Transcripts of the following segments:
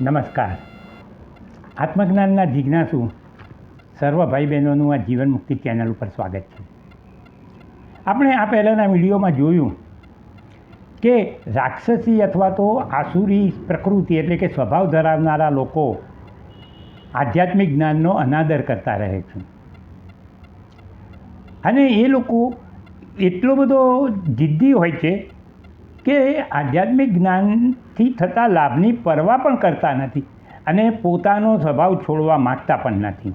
નમસ્કાર. આત્મજ્ઞાનના જિજ્ઞાસુ સર્વ ભાઈ બહેનોનું આ જીવન મુક્તિ ચેનલ ઉપર સ્વાગત છે. આપણે આ પહેલાંના વિડીયોમાં જોયું કે રાક્ષસી અથવા તો આસુરી પ્રકૃતિ એટલે કે સ્વભાવ ધરાવનારા લોકો આધ્યાત્મિક જ્ઞાનનો અનાદર કરતા રહે છે. અને એ લોકો એટલો બધો જિદ્દી હોય છે કે આધ્યાત્મિક જ્ઞાનથી થતા લાભની પરવા પણ કરતા નથી અને પોતાનો સ્વભાવ છોડવા માગતા પણ નથી.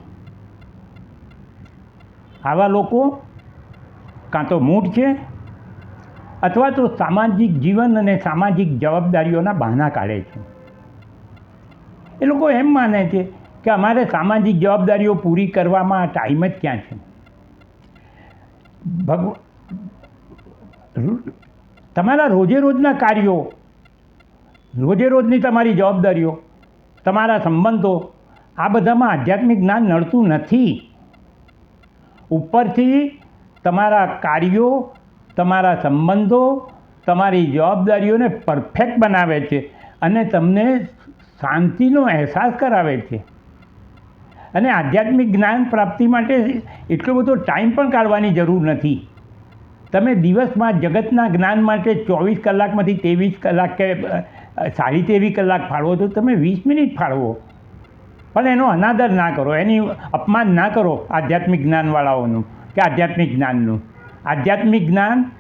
આવા લોકો કાં તો મૂઢ છે અથવા તો સામાજિક જીવન અને સામાજિક જવાબદારીઓના બહાના કાઢે છે. એ લોકો એમ માને છે કે અમારે સામાજિક જવાબદારીઓ પૂરી કરવામાં ટાઈમ જ ક્યાં છે? ભગવ તમારા રોજે રોજના કાર્યો રોજે રોજની તમારી જવાબદારીઓ, તમારા સંબંધો, આ બધામાં આધ્યાત્મિક જ્ઞાન નડતું નથી. ઉપરથી તમારા કાર્યો, તમારા સંબંધો, તમારી જવાબદારીઓને પરફેક્ટ બનાવે છે અને તમને શાંતિનો અહેસાસ કરાવે છે. અને આધ્યાત્મિક જ્ઞાન પ્રાપ્તિ માટે એટલો બધો ટાઈમ પણ કાઢવાની જરૂર નથી. તમે દિવસમાં જગતના જ્ઞાન માટે ચોવીસ કલાકમાંથી ત્રેવીસ કલાક કે સાડી તેવી કલાક ફાળવો તો તમે વીસ મિનિટ ફાળવો. પણ એનો અનાદર ના કરો, એની અપમાન ના કરો આધ્યાત્મિક જ્ઞાનવાળાઓનું કે આધ્યાત્મિક જ્ઞાનનું. આધ્યાત્મિક જ્ઞાન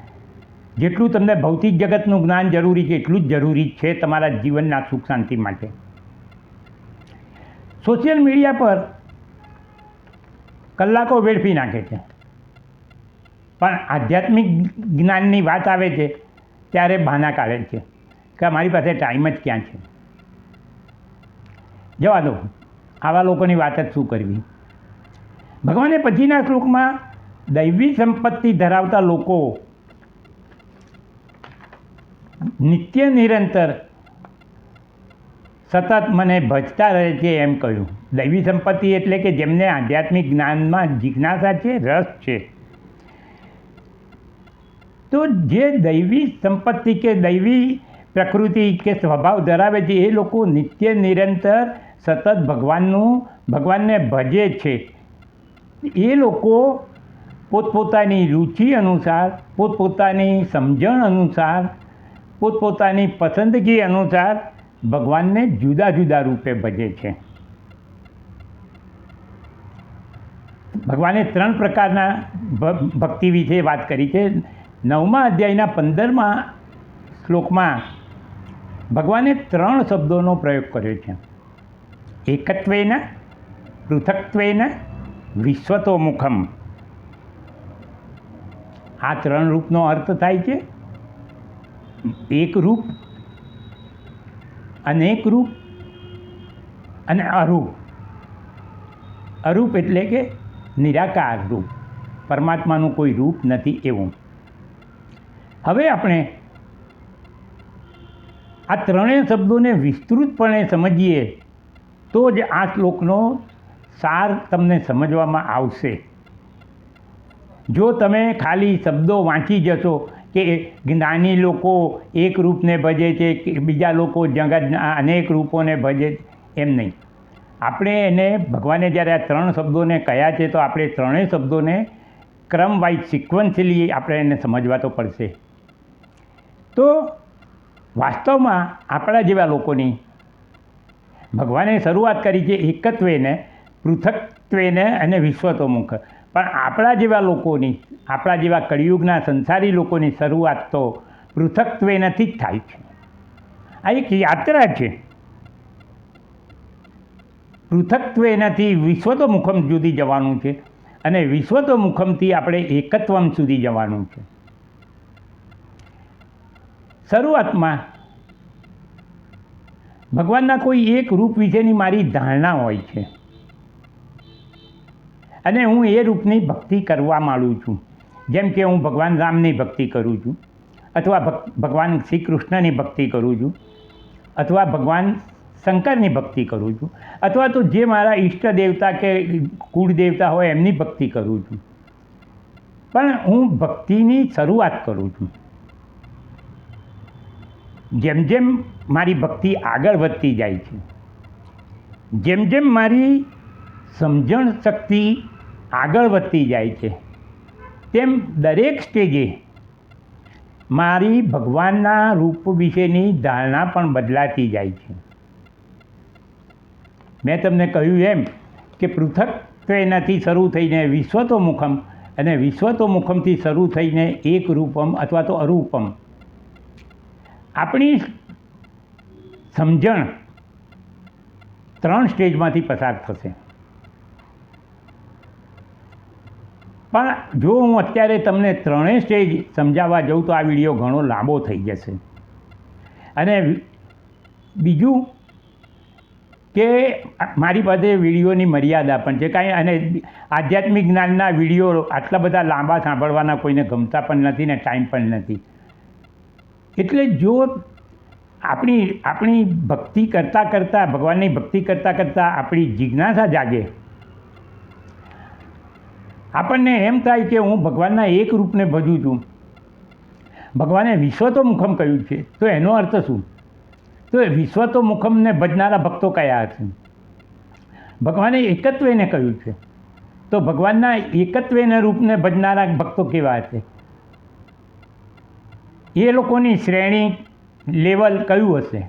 જેટલું તમને ભૌતિક જગતનું જ્ઞાન જરૂરી છે, એટલું જ જરૂરી છે તમારા જીવનના સુખ શાંતિ માટે. સોશિયલ મીડિયા પર કલાકો વેડફી નાખે છે. પણ આધ્યાત્મિક જ્ઞાનની વાત આવે છે, ત્યારે બહાના કાઢે છે. કે મારી પાસે ટાઈમ જ ક્યાં છે? જવા દો. આવા લોકોની વાત જ શું કરવી? ભગવાને પછીના શ્લોકમાં દૈવી સંપત્તિ ધરાવતા લોકો નિત્ય નિરંતર સતત મને ભજતા રહે છે એમ કહ્યું. દૈવી સંપત્તિ એટલે કે જેમને આધ્યાત્મિક જ્ઞાનમાં જિજ્ઞાસા છે, રસ છે. તો જે દૈવી સંપત્તિ કે દૈવી પ્રકૃતિ કે સ્વભાવ ધરાવે છે, એ લોકો નિત્ય નિરંતર સતત ભગવાનનું, ભગવાનને ભજે છે. એ લોકો પોતપોતાની રુચિ અનુસાર, પોતપોતાની સમજણ અનુસાર, પોતપોતાની પસંદગી અનુસાર ભગવાનને જુદા જુદા રૂપે ભજે છે. ભગવાને ત્રણ પ્રકારના ભક્તિ વિશે વાત કરી છે. નવમા અધ્યાયના પંદરમાં શ્લોકમાં ભગવાને ત્રણ શબ્દોનો પ્રયોગ કર્યો છે. એકત્વેન, પૃથક્ત્વેન, વિશ્વતોમુખમ. આ ત્રણ રૂપનો અર્થ થાય છે. એક રૂપ, અનેક રૂપ, અને અરૂપ. અરૂપ એટલે કે નિરાકાર રૂપ. પરમાત્માનું કોઈ રૂપ નથી એવું. હવે આપણે આ ત્રણેય શબ્દોને વિસ્તૃતપણે સમજીએ તો જ આ શ્લોકનો સાર તમને સમજવામાં આવશે. જો તમે ખાલી શબ્દો વાંચી જશો કે જ્ઞાની લોકો એક રૂપને ભજે છે કે બીજા લોકો જગતના અનેક રૂપોને ભજે એમ નહીં. આપણે એને ભગવાને જ્યારે આ ત્રણ શબ્દોને કહ્યા છે તો આપણે ત્રણેય શબ્દોને ક્રમવાઇઝ સિક્વન્સલી આપણે એને સમજવા તો પડશે. તો વાસ્તવમાં આપણા જેવા લોકોની ભગવાને શરૂઆત કરી છે એકત્વેને, પૃથક્ત્વેને અને વિશ્વતોમુખ. પણ આપણા જેવા લોકોની, આપણા જેવા કળિયુગના સંસારી લોકોની શરૂઆત તો પૃથક્ત્વેનથી જ થાય છે. આ એક યાત્રા છે. પૃથક્ત્વેનથી વિશ્વતોમુખમ સુધી જવાનું છે અને વિશ્વતોમુખમથી આપણે એકત્વમ સુધી જવાનું છે. શરૂઆતમાં ભગવાનના કોઈ એક રૂપ વિશેની મારી ધારણા હોય છે. અને હું એ રૂપની ભક્તિ કરવા માંડું છું. જેમ કે હું ભગવાન રામની ભક્તિ કરું છું, અથવા ભગવાન શ્રી કૃષ્ણની ભક્તિ કરું છું, અથવા ભગવાન શંકરની ભક્તિ કરું છું, અથવા તો જે મારા ઈષ્ટ દેવતા કે કુળ દેવતા હોય એમની ભક્તિ કરું છું. પણ હું ભક્તિની શરૂઆત કરું છું. જેમ જેમ મારી ભક્તિ આગળ વધતી જાય છે, જેમ જેમ મારી સમજણ શક્તિ આગળ વધતી જાય છે, તેમ દરેક સ્ટેજે મારી ભગવાનના રૂપ વિશેની ધારણા પણ બદલાતી જાય છે. મેં તમને કહ્યું એમ કે પૃથક એનાથી શરૂ થઈને વિશ્વતોમુખમ અને વિશ્વતોમુખમથી શરૂ થઈને એક રૂપમ અથવા તો અરૂપમ આપણી સમજણ ત્રણ સ્ટેજમાંથી પસાર થશે. પણ જો હું અત્યારે તમને ત્રણેય સ્ટેજ સમજાવવા જાઉં તો આ વીડિયો ઘણો લાંબો થઈ જશે. અને બીજું કે મારી પાસે વિડીયોની મર્યાદા પણ છે કાંઈ અને આધ્યાત્મિક જ્ઞાનના વીડિયો આટલા બધા લાંબા સાંભળવાના કોઈને ગમતા પણ નથી ને ટાઈમ પણ નથી. એટલે જો આપણી આપણી ભક્તિ કરતાં કરતાં, ભગવાનની ભક્તિ કરતાં કરતાં આપણી જિજ્ઞાસા જાગે, આપણને એમ થાય કે હું ભગવાનના એક રૂપને ભજું છું. ભગવાને વિશ્વ તો મુખમ કહ્યું છે. તો એનો અર્થ શું? તો એ વિશ્વ તો મુખમને ભજનારા ભક્તો કયા હશે? ભગવાને એકત્વેને કહ્યું છે. તો ભગવાનના એકત્વેના રૂપને ભજનારા ભક્તો કેવા હશે? એ લોકોની શ્રેણી લેવલ કયું હશે?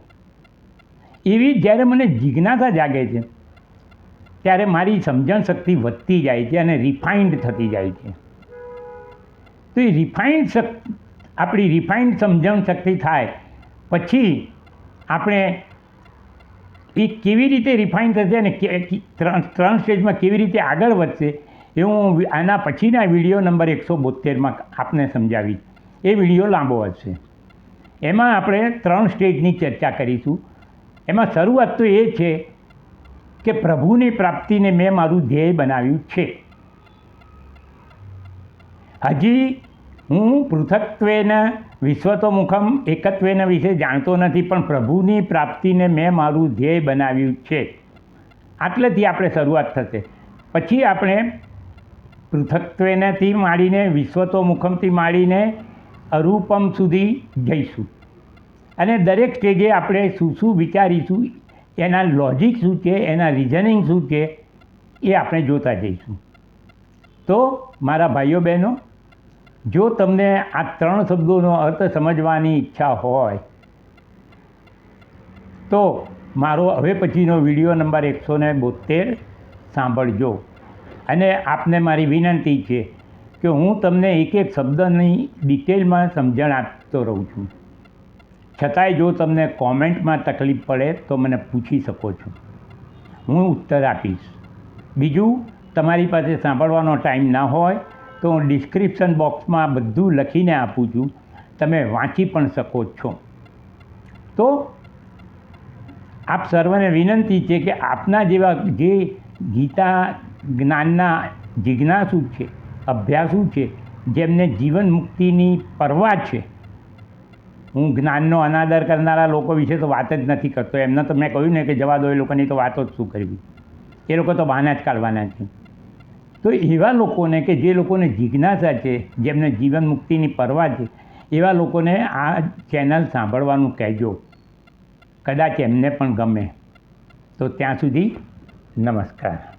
એવી જ્યારે મને જિજ્ઞાસા જાગે છે, ત્યારે મારી સમજણ શક્તિ વધતી જાય છે અને રિફાઇન્ડ થતી જાય છે. તો એ રિફાઇન્ડ આપણી રિફાઇન્ડ સમજણ શક્તિ થાય, પછી આપણે એ કેવી રીતે રિફાઇન થશે અને ત્રણ સ્ટેજમાં કેવી રીતે આગળ વધશે, એ હું આના પછીના વીડિયો નંબર એકસો બોતેરમાં આપને સમજાવીશ. એ વીડિયો લાંબો હશે એમાં આપણે ત્રણ સ્ટેજની ચર્ચા કરીશું. એમાં શરૂઆત તો એ છે કે પ્રભુની પ્રાપ્તિને મેં મારું ધ્યેય બનાવ્યું છે. હજી હું પૃથક્ત્વેન, વિશ્વતોમુખમ, એકત્વેન વિશે જાણતો નથી, પણ પ્રભુની પ્રાપ્તિને મેં મારું ધ્યેય બનાવ્યું છે. આટલેથી આપણે શરૂઆત થશે. પછી આપણે પૃથક્ત્વેનથી માંડીને વિશ્વતોમુખમથી માંડીને અરૂપમ સુધી જઈશું. અને દરેક સ્ટેજે આપણે શું શું વિચારીશું, એના લોજિક શું છે, એના રિઝનિંગ શું છે, એ આપણે જોતા જઈશું. તો મારા ભાઈઓ બહેનો, જો તમને આ ત્રણ શબ્દોનો અર્થ સમજવાની ઈચ્છા હોય, તો મારો હવે પછીનો વીડિયો નંબર એકસો ને બોતેર સાંભળજો. અને આપને મારી વિનંતી છે કે હું તમને એક એક શબ્દની ડિટેલમાં સમજણ આપતો રહું છું. છતાંય જો તમને કોમેન્ટમાં તકલીફ પડે તો મને પૂછી શકો છો. હું ઉત્તર આપીશ. બીજું, તમારી પાસે સાંભળવાનો ટાઈમ ના હોય તો હું ડિસ્ક્રિપ્શન બોક્સમાં બધું લખીને આપું છું. તમે વાંચી પણ શકો છો. તો આપ સર્વને વિનંતી છે કે આપના જેવા જે ગીતા જ્ઞાનના જિજ્ઞાસુ છે અભ્યાસુ છે? જેમને જીવન મુક્તિની પરવા છે. હું જ્ઞાનનો અનાદર કરનારા લોકો વિશે તો વાત જ નથી કરતો. એમને તો મેં કહ્યું ને કે જવા દો, એ લોકોની તો વાતો જ શું કરવી? એ લોકો તો બહાના જ કાઢવાના છે. તો એવા લોકોને કે જે લોકોને જિજ્ઞાસા છે, જેમને જીવન મુક્તિની પરવા છે, એવા લોકોને આ ચેનલ સાંભળવાનું કહેજો. કદાચ એમને પણ ગમે. તો ત્યાં સુધી નમસ્કાર.